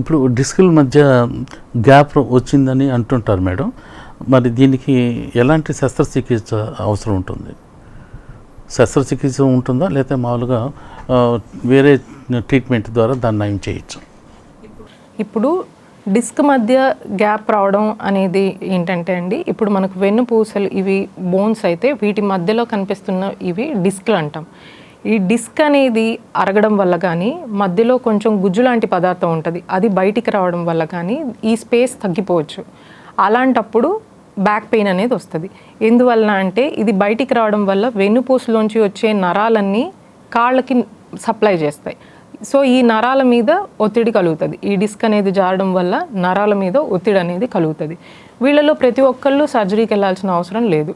ఇప్పుడు డిస్కుల మధ్య గ్యాప్ వచ్చిందని అంటుంటారు మేడం. మరి దీనికి ఎలాంటి శస్త్రచికిత్స అవసరం ఉంటుంది? శస్త్రచికిత్స ఉంటుందా? లేకపోతే మామూలుగా వేరే ట్రీట్మెంట్ ద్వారా దాన్ని నయం చేయొచ్చు? ఇప్పుడు డిస్క్ మధ్య గ్యాప్ రావడం అనేది ఏంటంటే అండి ఇప్పుడు మనకు వెన్నుపూసలు ఇవి బోన్స్ అయితే వీటి మధ్యలో కనిపిస్తున్న ఇవి డిస్క్లు అంటాం. ఈ డిస్క్ అనేది అరగడం వల్ల కానీ మధ్యలో కొంచెం గుజ్జు లాంటి పదార్థం ఉంటుంది అది బయటికి రావడం వల్ల కానీ ఈ స్పేస్ తగ్గిపోవచ్చు. అలాంటప్పుడు బ్యాక్ పెయిన్ అనేది వస్తుంది. ఎందువలన అంటే ఇది బయటికి రావడం వల్ల వెన్నుపూసలోంచి వచ్చే నరాలన్నీ కాళ్ళకి సప్లై చేస్తాయి. సో ఈ నరాల మీద ఒత్తిడి కలుగుతుంది. ఈ డిస్క్ అనేది జారడం వల్ల నరాల మీద ఒత్తిడి అనేది కలుగుతుంది. వీళ్ళలో ప్రతి ఒక్కళ్ళు సర్జరీకి వెళ్ళాల్సిన అవసరం లేదు.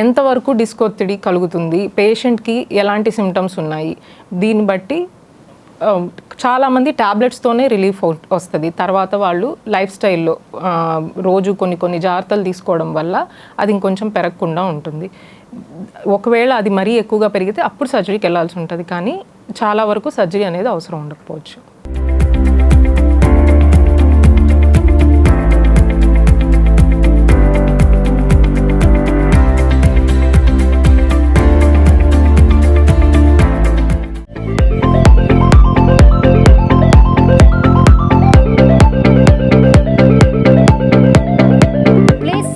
ఎంతవరకు డిస్క్ ఒత్తిడి కలుగుతుంది? పేషెంట్కి ఎలాంటి సిమ్టమ్స్ ఉన్నాయి? దీన్ని బట్టి చాలామంది ట్యాబ్లెట్స్తోనే రిలీఫ్ వస్తుంది. తర్వాత వాళ్ళు లైఫ్ స్టైల్లో రోజు కొన్ని కొన్ని జాగ్రత్తలు తీసుకోవడం వల్ల అది ఇంకొంచెం పెరగకుండా ఉంటుంది. ఒకవేళ అది మరీ ఎక్కువగా పెరిగితే అప్పుడు సర్జరీకి వెళ్ళాల్సి ఉంటుంది. కానీ చాలా వరకు సర్జరీ అనేది అవసరం ఉండకపోవచ్చు.